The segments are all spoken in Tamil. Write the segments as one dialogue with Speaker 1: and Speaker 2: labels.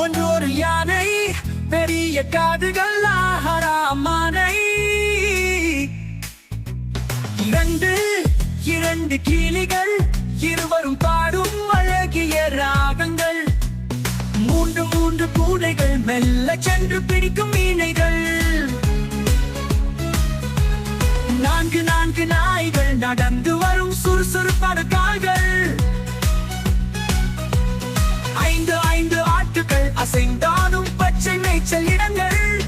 Speaker 1: ஒன்று ஒரு யானை பெரிய காதுகள் ஆஹராமானை இரண்டு இரண்டு கிளிகள் இருவரும் பாடும் அழகிய ராகங்கள். மூன்று மூன்று பூனைகள் மெல்ல சென்று பிடிக்கும் மீனைகள். நான்கு நான்கு நாய்கள் நடந்து வரும் சுறுசுறுப்பான கால்கள். காய்ச்சல் இடங்கள்.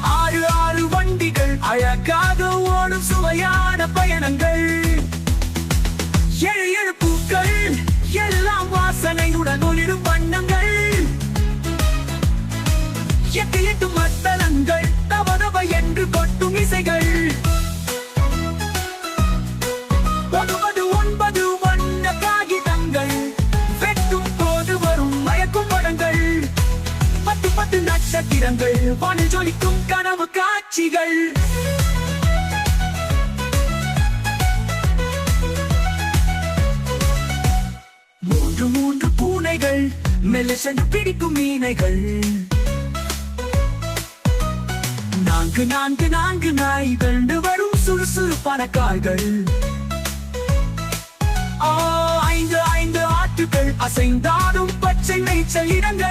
Speaker 1: ஆறு ஆறு வண்டிகள் அழகாக ஓடும் சுவையான பயணங்கள். நட்சத்திரங்கள் வானில் ஜொலிக்கும் கனவு காட்சிகள். மூன்று மூன்று பூனைகள் மெல்ல சென்று பிடிக்கும் மீனைகள். நான்கு நான்கு நான்கு நாய்கள் வரும் சுறுசுறுப்பான கார்கள் ஐந்து ஐந்து ஆட்டுகள் அசைந்தாடும் பச்சை மேய்ச்சல் இடங்கள்.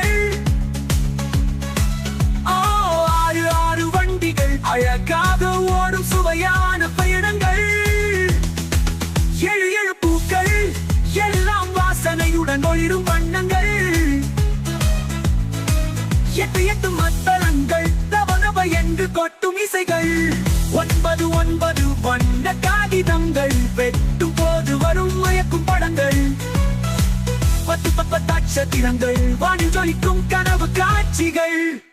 Speaker 1: எட்டு எட்டு மத்தளங்கள் என்று கொட்டும் இசைகள். ஒன்பது ஒன்பது வண்ண காகிதங்கள் வெட்டும் போது வரும் மயக்கும் படங்கள். பத்து பத்து நட்சத்திரங்கள் வானில் ஜொலிக்கும் கனவு காட்சிகள்.